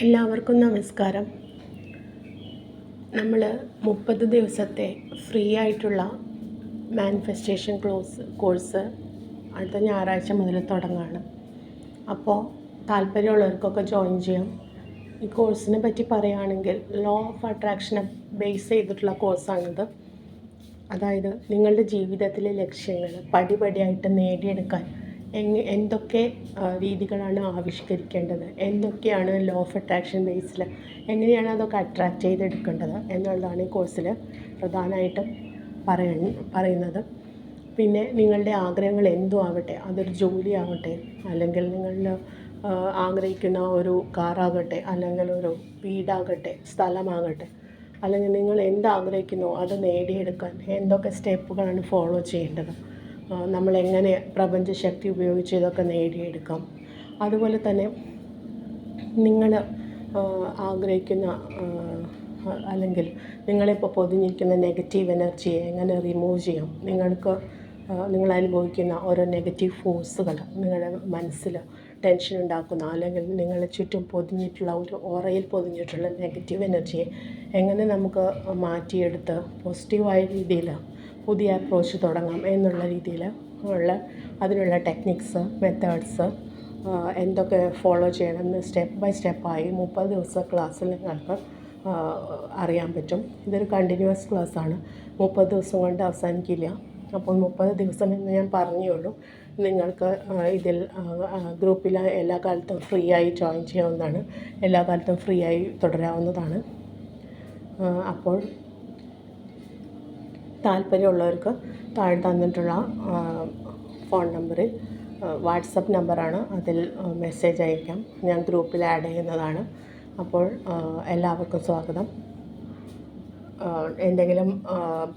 എല്ലാവർക്കും നമസ്കാരം. നമ്മൾ മുപ്പത് ദിവസത്തെ ഫ്രീ ആയിട്ടുള്ള മാനിഫെസ്റ്റേഷൻ ക്ലോസ് കോഴ്സ് അടുത്ത ഞായറാഴ്ച മുതൽ തുടങ്ങുകയാണ് അപ്പോൾ താല്പര്യമുള്ളവർക്കൊക്കെ ജോയിൻ ചെയ്യാം. ഈ കോഴ്സിനെ പറ്റി പറയുകയാണെങ്കിൽ ലോ ഓഫ് അട്രാക്ഷനെ ബേസ് ചെയ്തിട്ടുള്ള കോഴ്സാണിത്. അതായത് നിങ്ങളുടെ ജീവിതത്തിലെ ലക്ഷ്യങ്ങൾ പടിപടിയായിട്ട് നേടിയെടുക്കാൻ എന്തൊക്കെ രീതികളാണ് ആവിഷ്കരിക്കേണ്ടത്? എന്തൊക്കെയാണ് ലോ ഓഫ് അട്രാക്ഷൻ ബേസിൽ എങ്ങനെയാണ് അതൊക്കെ അട്രാക്റ്റ് ചെയ്തെടുക്കേണ്ടത് എന്നുള്ളതാണ് ഈ കോഴ്സിൽ പ്രധാനമായിട്ടും പറയ പറയുന്നത്. പിന്നെ നിങ്ങളുടെ ആഗ്രഹങ്ങൾ എന്തും ആവട്ടെ അതൊരു ജോലി ആവട്ടെ അല്ലെങ്കിൽ നിങ്ങൾ ആഗ്രഹിക്കുന്ന ഒരു കാറാകട്ടെ അല്ലെങ്കിൽ ഒരു വീടാകട്ടെ സ്ഥലമാകട്ടെ അല്ലെങ്കിൽ നിങ്ങൾ എന്താഗ്രഹിക്കുന്നു അത് നേടിയെടുക്കാൻ എന്തൊക്കെ സ്റ്റെപ്പുകളാണ് ഫോളോ ചെയ്യേണ്ടത്? നമ്മളെങ്ങനെ പ്രപഞ്ചശക്തി ഉപയോഗിച്ച് ഇതൊക്കെ നേടിയെടുക്കാം. അതുപോലെ തന്നെ നിങ്ങൾ ആഗ്രഹിക്കുന്ന അല്ലെങ്കിൽ നിങ്ങളിപ്പോൾ പൊതിഞ്ഞിരിക്കുന്ന നെഗറ്റീവ് എനർജിയെ എങ്ങനെ റിമൂവ് ചെയ്യാം? നിങ്ങൾക്ക് നിങ്ങൾ അനുഭവിക്കുന്ന ഓരോ നെഗറ്റീവ് ഫോഴ്സുകൾ നിങ്ങളുടെ മനസ്സിൽ ടെൻഷൻ ഉണ്ടാക്കുന്ന അല്ലെങ്കിൽ നിങ്ങളെ ചുറ്റും പൊതിഞ്ഞിട്ടുള്ള ഒരു ഓറയിൽ പൊതിഞ്ഞിട്ടുള്ള നെഗറ്റീവ് എനർജിയെ എങ്ങനെ നമുക്ക് മാറ്റിയെടുത്ത് പോസിറ്റീവായ രീതിയിൽ പുതിയ അപ്രോച്ച് തുടങ്ങാം എന്നുള്ള രീതിയിൽ ഉള്ള അതിനുള്ള ടെക്നിക്സ് മെത്തേഡ്സ് എന്തൊക്കെ ഫോളോ ചെയ്യണമെന്ന് സ്റ്റെപ്പ് ബൈ സ്റ്റെപ്പായി മുപ്പത് ദിവസം ക്ലാസ്സിൽ നിങ്ങൾക്ക് അറിയാൻ പറ്റും. ഇതൊരു കണ്ടിന്യൂസ് ക്ലാസ്സാണ് മുപ്പത് ദിവസം കൊണ്ട് അവസാനിക്കില്ല. അപ്പോൾ മുപ്പത് ദിവസം എന്ന് ഞാൻ പറഞ്ഞേ ഉള്ളൂ നിങ്ങൾക്ക് ഇതിൽ ഗ്രൂപ്പിൽ എല്ലാ കാലത്തും ഫ്രീ ആയി ജോയിൻ ചെയ്യാവുന്നതാണ്. എല്ലാ കാലത്തും ഫ്രീ ആയി തുടരാവുന്നതാണ്. അപ്പോൾ താല്പര്യമുള്ളവർക്ക് താഴെ തന്നിട്ടുള്ള ഫോൺ നമ്പറിൽ വാട്സപ്പ് നമ്പറാണ് അതിൽ മെസ്സേജ് അയക്കാം. ഞാൻ ഗ്രൂപ്പിൽ ആഡ് ചെയ്യുന്നതാണ്. അപ്പോൾ എല്ലാവർക്കും സ്വാഗതം. എന്തെങ്കിലും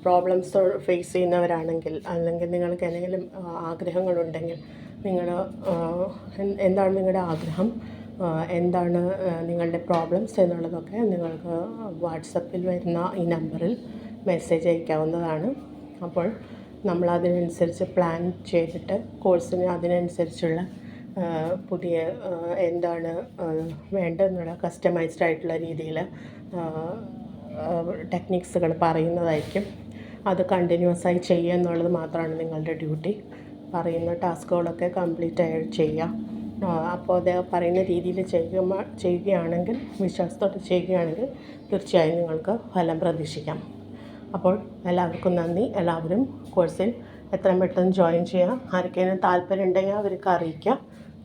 പ്രോബ്ലംസ് ഫേസ് ചെയ്യുന്നവരാണെങ്കിൽ അല്ലെങ്കിൽ നിങ്ങൾക്ക് എന്തെങ്കിലും ആഗ്രഹങ്ങളുണ്ടെങ്കിൽ നിങ്ങൾ എന്താണ് നിങ്ങളുടെ ആഗ്രഹം? എന്താണ് നിങ്ങളുടെ പ്രോബ്ലംസ് എന്നുള്ളതൊക്കെ നിങ്ങൾക്ക് വാട്സപ്പിൽ വരുന്ന ഈ നമ്പറിൽ മെസ്സേജ് അയക്കാവുന്നതാണ്. അപ്പോൾ നമ്മൾ അതിനനുസരിച്ച് പ്ലാൻ ചെയ്തിട്ട് കോഴ്സിന് അതിനനുസരിച്ചുള്ള പുതിയ എന്താണ് വേണ്ടതെന്നുള്ള കസ്റ്റമൈസ്ഡ് ആയിട്ടുള്ള രീതിയിൽ ടെക്നിക്സുകൾ പറയുന്നതായിരിക്കും. അത് കണ്ടിന്യൂസ് ആയി ചെയ്യുക എന്നുള്ളത് മാത്രമാണ് നിങ്ങളുടെ ഡ്യൂട്ടി പറയുന്ന ടാസ്കുകളൊക്കെ കംപ്ലീറ്റ് ആയി ചെയ്യുക. അപ്പോൾ അത് പറയുന്ന രീതിയിൽ ചെയ്യുമ്പോൾ ചെയ്യുകയാണെങ്കിൽ വിശ്വാസത്തോടെ ചെയ്യുകയാണെങ്കിൽ തീർച്ചയായും നിങ്ങൾക്ക് ഫലം പ്രതീക്ഷിക്കാം. അപ്പോൾ എല്ലാവർക്കും നന്ദി. എല്ലാവരും കോഴ്സിൽ എത്രയും പെട്ടെന്ന് ജോയിൻ ചെയ്യാം. ആർക്കെങ്കിലും താല്പര്യം ഉണ്ടെങ്കിൽ അവർക്ക് അറിയിക്കുക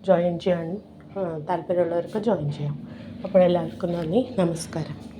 ജോയിൻ ചെയ്യാൻ താല്പര്യമുള്ളവർക്ക് ജോയിൻ ചെയ്യാം. അപ്പോൾ എല്ലാവർക്കും നന്ദി. നമസ്കാരം.